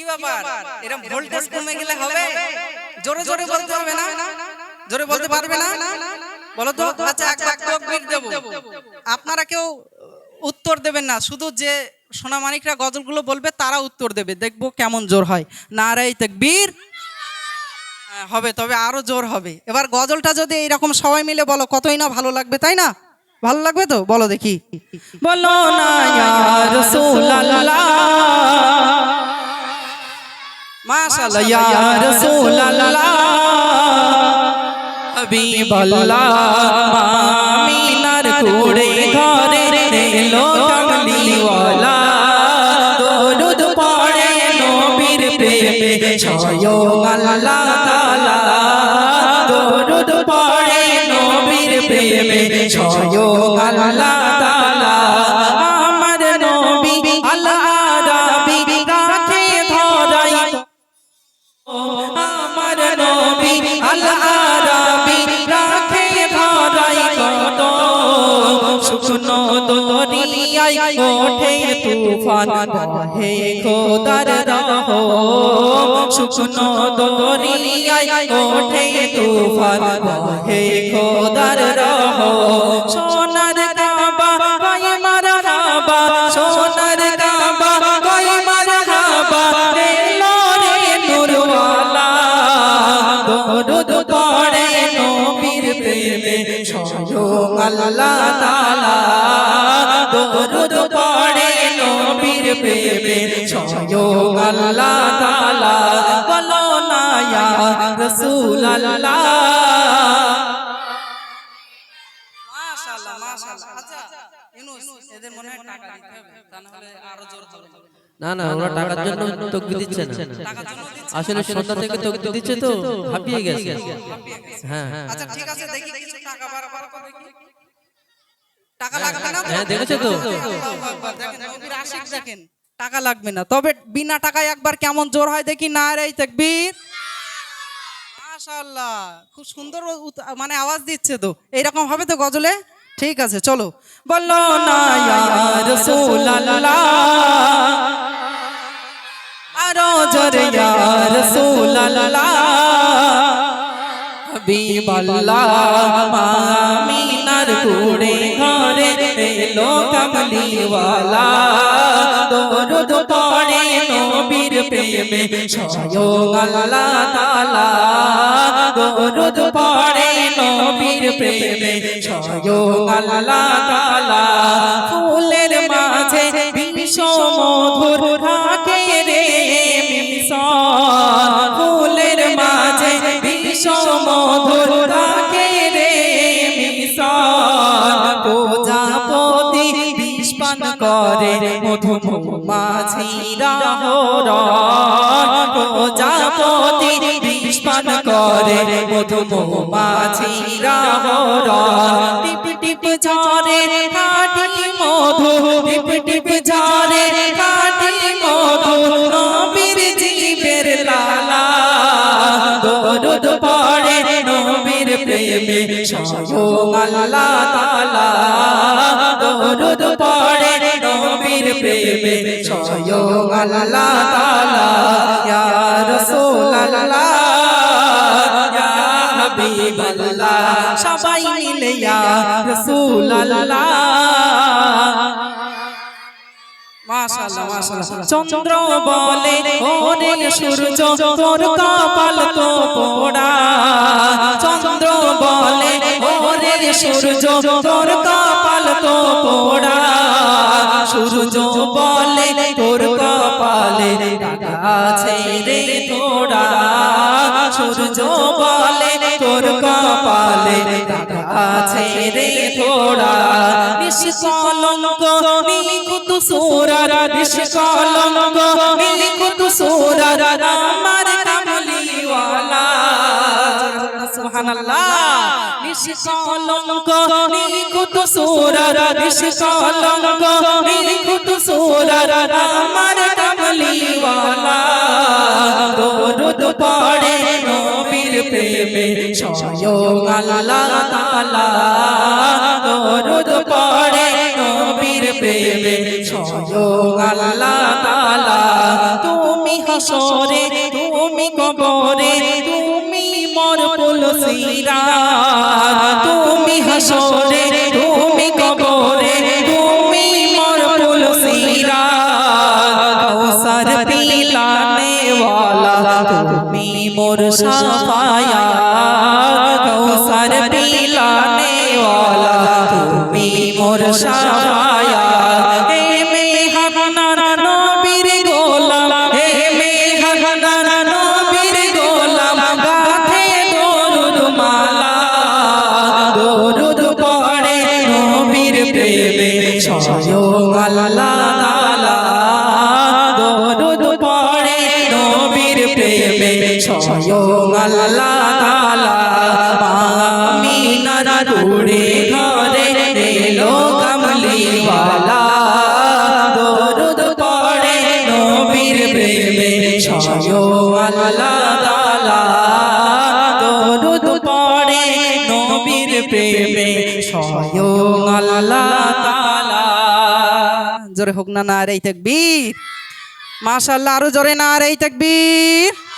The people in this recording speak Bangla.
কি ব্যাপার? এরকম ভোল্টেজ কমে গেলে হবে? জোরে জোরে বলতে হবে না? জোরে বলতে পারবে না? বলো তো আচ্ছা একবার তকবীর দেব। আপনারা কেউ উত্তর দেবেন না শুধু যে সোনামানিকরা গজলগুলো বলবে তারা উত্তর দেবে। দেখব কেমন জোর হয়। নারাই তাকবীর। হ্যাঁ, হবে তবে আরও জোর হবে। এবার গজলটা যদি এইরকম সবাই মিলে বলো কতই না ভালো লাগবে তাই না? ভালো লাগবে তো? বলো দেখি। বলো না ইয়া রাসূলুল্লাহ। মাশাআল্লাহ ইয়া রাসূলুল্লাহ। হাবিবাল্লাহ মামিনার কুড়ে ঘরে এলো কামলিওয়ালা দরুদ পড়ে নবীর প্রেমে স্বয়ং আল্লাহ তাআলা। দরুদ পড়ে নবীর প্রেমে স্বয়ং আল্লাহ দরিয়াই ওঠে তুফান বহে খোদার রহ শুকনো দরিয়াই ওঠে তুফান বহে খোদার রহ সোনার কাবা কই মার হাবা সোনার কাবা কই মার এলো রে নূরওয়ালা দরুদ পড়ে নবীর প্রেমে স্বয়ং আল্লাহ তাআলা দরুদ পড়ে নবীর প্রেমে। স্বয়ং আল্লাহ তাআলা বলো না ইয়া মাশাআল্লাহ মাশাআল্লাহ আচ্ছা ইউনুস এদের মনে হয় টাকা দিতে হবে তা না হলে আরও জোর হবে না না ওরা টাকার জন্য তকবি দিচ্ছে না। টাকার আসলে সন্ধ্যা থেকে তকবি দিচ্ছে তো হাঁপিয়ে গেছে। হ্যাঁ হ্যাঁ। আচ্ছা ঠিক আছে দেখি কিছু টাকা বাড়াবার দেখি টাকা লাগবে না? হ্যাঁ, দেখেছ তো? দেখেন, আশিক দেখেন টাকা লাগবে না। তবে বিনা টাকায় একবার কেমন জোর হয় দেখি না রে তাকবীর। মাশাআল্লাহ খুব সুন্দর মানে আওয়াজ দিচ্ছে তো। এইরকম হবে তো গজলে? ঠিক আছে চলো। বলো না আরও জোরে ইয়া রাসূলুল্লাহ। হাবিবাল্লাহ মামিনার কুড়ে ঘরে এলো কামলিওয়ালা। দরুদ পড়ে নবীর প্রেমে স্বয়ং আল্লাহ তাআলা। দরুদ পড়ে নবীর প্রেমে স্বয়ং আল্লাহ তাআলা। ফুলের মাঝে বিশ্ব মধুর প্রজাপতি বিস্পান করে মধু মাঝিরা টিপ টিপ ঝরে কাটি মধু, টিপ টিপ ঝরে কাটি মধু, নবীর জীবের লালা। দরুদ পড়ে নবীর প্রেমে, স্বয়ং আল্লাহ দরুদ পড়ে নবীর প্রেমে। স্বয়ং আল্লাহ তাআলা, ইয়া রাসূলুল্লাহ হাবিব আল্লাহ সবাই মিলে ইয়া রাসূল আল্লাহ চন্দ্র বলে ওরে সূর্য, তোর কপাল তো পোড়া। চন্দ্র বলে ওরে সূর্য, তোর কপাল তো পোড়া। সূর্য বলে, তোর কপালে আছে রে তোড়া। সূর্য বলে, তোর কপালে আছে রে তোড়া। নিষ্কলঙ্ক, নিখুঁত সুরার, নিষ্কলঙ্ক, নিখুঁত সুরার আমার কামলিওয়ালা। সুবহানাল্লাহ। নিষ্কলঙ্ক, নিখুঁত সুরার নিষ্কলঙ্ক, নিখুঁত সুরার আমার কামলিওয়ালা। দরুদ পড়ে নবীর প্রেমে, স্বয়ং আল্লাহ তাআলা। দরুদ পড়ে নবীর প্রেমে, স্বয়ং আল্লাহ তাআলা। তুমি হাসরে, তুমি কবরে, তুমি মর পুলসিরা হাসরে তুমি কবরে তুমি মর তুলসীরা সর পিলানে ওয়ালা তুমি মোর সাফায়া। স্বয়ং আল্লাহ দরুদ পড়ে নবীর প্রেমে স্বয়ং আল্লাহ তাআলা আমিনার দূরে ঘরে এলো কামলিওয়ালা দরুদ পড়ে নবীর প্রেমে স্বয়ং আল্লাহ তাআলা দরুদ পড়ে নবীর জোরে হোক না না রে তাকবীর। মাশাআল্লাহ আরও জোরে না রে তাকবীর।